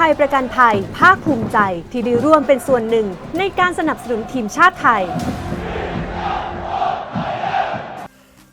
ทยประกันภัย ภาคภูมิใจที่ได้ร่วมเป็นส่วนหนึ่งในการสนับสนุนทีมชาติไทย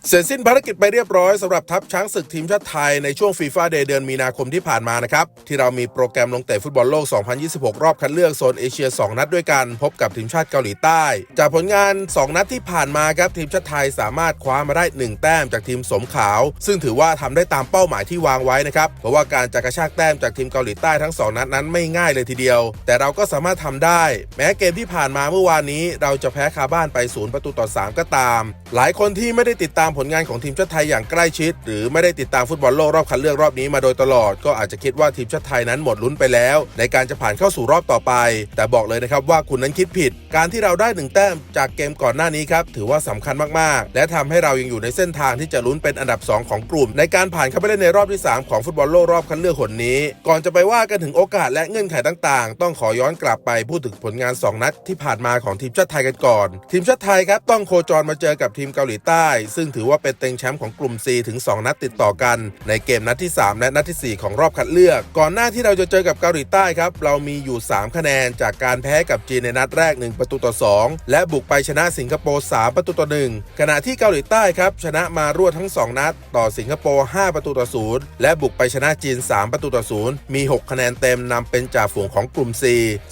เสร็จสิ้นภารกิจไปเรียบร้อยสำหรับทัพช้างศึกทีมชาติไทยในช่วงฟีฟ่าเดย์เดือนมีนาคมที่ผ่านมานะครับ ที่เรามีโปรแกรมลงเตะฟุตบอลโลก 2026 รอบคัดเลือกโซนเอเชีย 2 นัดด้วยกัน พบกับทีมชาติเกาหลีใต้ จากผลงาน 2 นัดที่ผ่านมาครับ ทีมชาติไทยสามารถคว้ามาได้ 1 แต้มจากทีมสมขาว ซึ่งถือว่าทำได้ตามเป้าหมายที่วางไว้นะครับเพราะว่าการจะกระชากแต้มจากทีมเกาหลีใต้ทั้งสองนัดนั้นไม่ง่ายเลยทีเดียว แต่เราก็สามารถทำได้ แม้เกมที่ผ่านมาเมื่อวานนี้ เราจะแพ้คาบ้านไปศูนย์ประตูต่อสามก็ตาม หลายคนที่ไม่ได้ติดตามผลงานของทีมชาติไทยอย่างใกล้ชิด หรือไม่ได้ติดตามฟุตบอลโลกรอบคัดเลือกรอบนี้มาโดยตลอด ก็อาจจะคิดว่าทีมชาติไทยนั้นหมดลุ้นไปแล้ว ในการจะผ่านเข้าสู่รอบต่อไป แต่บอกเลยนะครับว่าคุณนั้นคิดผิด การที่เราได้หนึ่งแต้มจากเกมก่อนหน้านี้ครับถือว่าสำคัญมากๆ และทำให้เรายังอยู่ในเส้นทางที่จะลุ้นเป็นอันดับ 2 ของกลุ่ม ในการผ่านเข้าไปเล่นในรอบที่ 3 ของฟุตบอลโลกรอบคัดเลือกหนนี้ ก่อนจะไปว่ากันถึงโอกาสและเงื่อนไขต่างๆ ต้องขอย้อนกลับไปพูดถึงผลงาน 2 นัดที่ผ่านมาของทีมชาติไทยกันก่อน ทีมชาติไทยครับต้องโคจรมาเจอกับทีมเกาหลีใต้ ซึ่งถือว่าเป็นเต็งแชมป์ของกลุ่ม C ถึง 2 นัดติดต่อกัน ในเกมนัดที่ 3 และนัดทีสี่ 4 ของรอบคัดเลือก ก่อนหน้าที่เราจะเจอกับเกาหลีใต้ครับ เรามีอยู่ 3 คะแนนจากการแพ้กับจีนในนัดแรก 1 ประตูต่อ 2 และบุกไปชนะสิงคโปร์ 3 ประตูต่อ 1 ขณะที่เกาหลีใต้ครับชนะมารวดทั้ง 2 นัด ต่อสิงคโปร์ 5 ประตูต่อ 0 และบุกไปชนะจีน 3 ประตูต่อ 0 มี 6 คะแนนเต็มนำเป็นจ่าฝูงของกลุ่ม C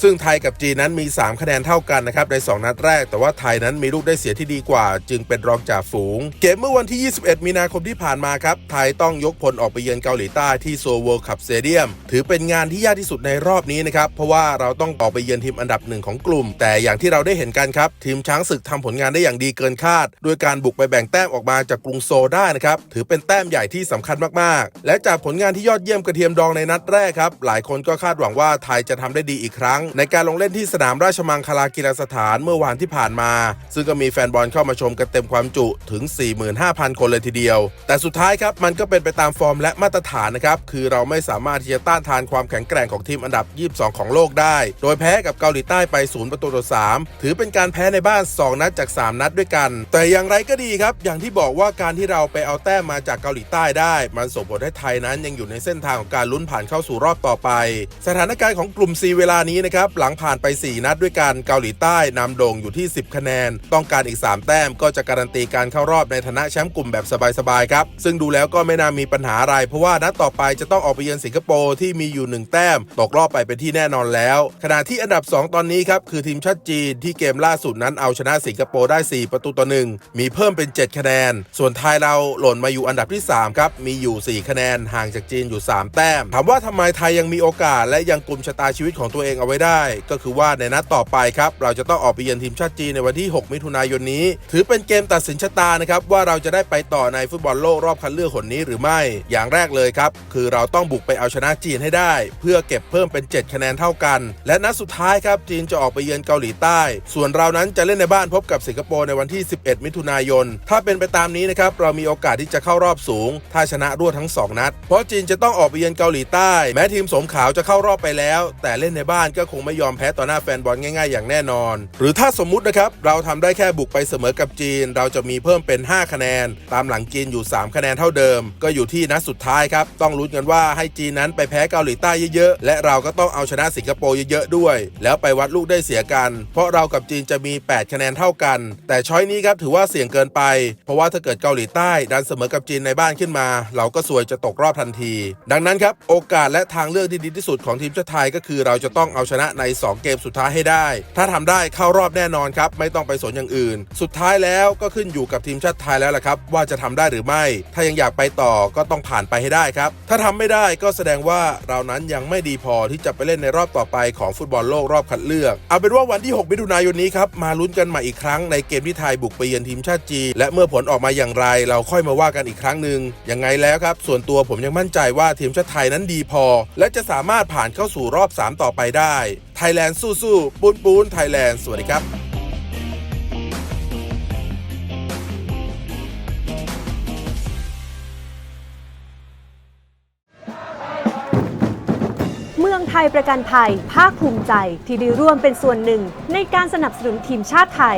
ซึ่งไทยกับจีนนั้นมี 3 คะแนนเท่ากันนะครับใน 2 นัดแรก แต่ว่าไทยนั้นมีลูกได้เสียที่ดีกว่า จึงเป็นรองจ่าฝูงเกมเมื่อวันที่ 21 มีนาคมที่ผ่านมาครับ ไทยต้องยกพลออกไปเยือนเกาหลีใต้ที่โซเวิลด์คัพสเตเดียม ถือเป็นงานที่ยากที่สุดในรอบนี้นะครับ เพราะว่าเราต้องออกไปเยือนทีมอันดับหนึ่งของกลุ่ม แต่อย่างที่เราได้เห็นกันครับ ทีมช้างศึกทำผลงานได้อย่างดีเกินคาด ด้วยการบุกไปแบ่งแต้มออกมาจากกรุงโซได้นะครับ ถือเป็นแต้มใหญ่ที่สำคัญมากๆ และจากผลงานที่ยอดเยี่ยมกระเทียมดองในนัดแรกครับ หลายคนก็คาดหวังว่าไทยจะทำได้ดีอีกครั้ง ในการลงเล่นที่สนามราชมังคลากีฬาสถานเมื่อวานที่ผ่านมา ซึ่งก็มีแฟนบอลเข้ามาชมกันเต็มความจุถึง4 45,000 คนเลยทีเดียว แต่สุดท้ายครับมันก็เป็นไปตามฟอร์มและมาตรฐานนะครับ คือเราไม่สามารถที่จะต้านทานความแข็งแกร่งของทีมอันดับ 22 ของโลกได้ โดยแพ้กับเกาหลีใต้ไป 0 ประตูต่อ 3 ถือเป็นการแพ้ในบ้าน 2 นัดจาก 3 นัดด้วยกัน แต่อย่างไรก็ดีครับ อย่างที่บอกว่าการที่เราไปเอาแต้มมาจากเกาหลีใต้ได้ มันส่งผลให้ไทยนั้นยังอยู่ในเส้นทางของการลุ้นผ่านเข้าสู่รอบต่อไป สถานการณ์ของกลุ่ม C เวลานี้นะครับหลังผ่านไป 4 นัดด้วยกันเกาหลีใต้นำโด่งอยู่ที่ 10 คะแนน ต้องการอีก 3 แต้มก็จะการันตีการเข้ารอบในฐานะนะแชมป์กลุ่มแบบสบายๆครับซึ่งดูแล้วก็ไม่น่ามีปัญหาอะไร เพราะว่านัดต่อไปจะต้องออกไปเยือนสิงคโปร์ที่มีอยู่ 1 แต้ม ตกรอบไปเป็นที่แน่นอนแล้ว ขณะที่อันดับ 2 ตอนนี้ครับ คือทีมชาติจีนที่เกมล่าสุดนั้นเอาชนะสิงคโปร์ได้ 4 ประตูต่อหนึ่งมีเพิ่มเป็น 7 คะแนน ส่วนไทยเราหล่นมาอยู่อันดับที่ 3 ครับ มีอยู่ 4 คะแนนห่างจากจีนอยู่ 3 แต้ม ถามว่าทำไมไทยยังมีโอกาส และยังกลุ่มชะตาชีวิตของตัวเองเอาไว้ได้ ก็คือว่าในนัดต่อไปครับเราจะต้องออกไปเยือนทีมชาติจีนในวันที่ 6 มิถุนายนนี้ ถือเป็นเกมตัดสินชะตานะครับว่าเราจะได้ไปต่อในฟุตบอลโลกรอบคัดเลือกหนนี้หรือไม่ อย่างแรกเลยครับ คือเราต้องบุกไปเอาชนะจีนให้ได้ เพื่อเก็บเพิ่มเป็น 7 คะแนนเท่ากัน และนัดสุดท้ายครับจีนจะออกไปเยือนเกาหลีใต้ ส่วนเรานั้นจะเล่นในบ้านพบกับสิงคโปร์ในวันที่ 11 มิถุนายน ถ้าเป็นไปตามนี้นะครับเรามีโอกาสที่จะเข้ารอบสูง ถ้าชนะรวดทั้ง 2 นัด เพราะจีนจะต้องออกไปเยือนเกาหลีใต้ แม้ทีมสมขาวจะเข้ารอบไปแล้ว แต่เล่นในบ้านก็คงไม่ยอมแพ้ต่อหน้าแฟนบอลง่าย ๆ อย่างแน่นอน หรือถ้าสมมุตินะครับเราทำได้แค่บุกไปเสมอกับจีน เราจะมีเพิ่มเป็น 5คะแนน ตามหลังจีนอยู่ 3 คะแนนเท่าเดิม ก็อยู่ที่นัดสุดท้ายครับ ต้องลุ้นกันว่าให้จีนนั้นไปแพ้เกาหลีใต้เยอะๆ และเราก็ต้องเอาชนะสิงคโปร์เยอะๆด้วย แล้วไปวัดลูกได้เสียกัน เพราะเรากับจีนจะมี 8 คะแนนเท่ากัน แต่ช้อยนี้ครับถือว่าเสี่ยงเกินไป เพราะว่าถ้าเกิดเกาหลีใต้ดันเสมอกับจีนในบ้านขึ้นมา เราก็สวยจะตกรอบทันที ดังนั้นครับโอกาสและทางเลือกที่ดีที่สุดของทีมชาติไทยก็คือเราจะต้องเอาชนะใน 2 เกมสุดท้ายให้ได้ ถ้าทำได้เข้ารอบแน่นอนครับไม่ต้องไปสนอย่างอื่น สุดท้ายแล้วก็ขึ้นอยู่กับทีมชาติไทยแล้วล่ะครับ ว่าจะทำได้หรือไม่ ถ้ายังอยากไปต่อก็ต้องผ่านไปให้ได้ครับ ถ้าทำไม่ได้ก็แสดงว่าเรานั้นยังไม่ดีพอที่จะไปเล่นในรอบต่อไปของฟุตบอลโลกรอบคัดเลือก เอาเป็นว่าวันที่ 6 มิถุนายนนี้ครับมาลุ้นกันใหม่อีกครั้งในเกมที่ไทยบุกไปเยือนทีมชาติจีนและเมื่อผลออกมาอย่างไร เราค่อยมาว่ากันอีกครั้งหนึ่งยังไงแล้วครับ ส่วนตัวผมยังมั่นใจว่าทีมชาติไทยนั้นดีพอ และจะสามารถผ่านเข้าสู่รอบ 3 ต่อไปได้ไทยแลนด์สู้ๆปูนปูนไทยแลนด์สวัสดีครับ ไทยประกันภัย ภาคภูมิใจ ที่ได้ร่วมเป็นส่วนหนึ่งในการสนับสนุนทีมชาติไทย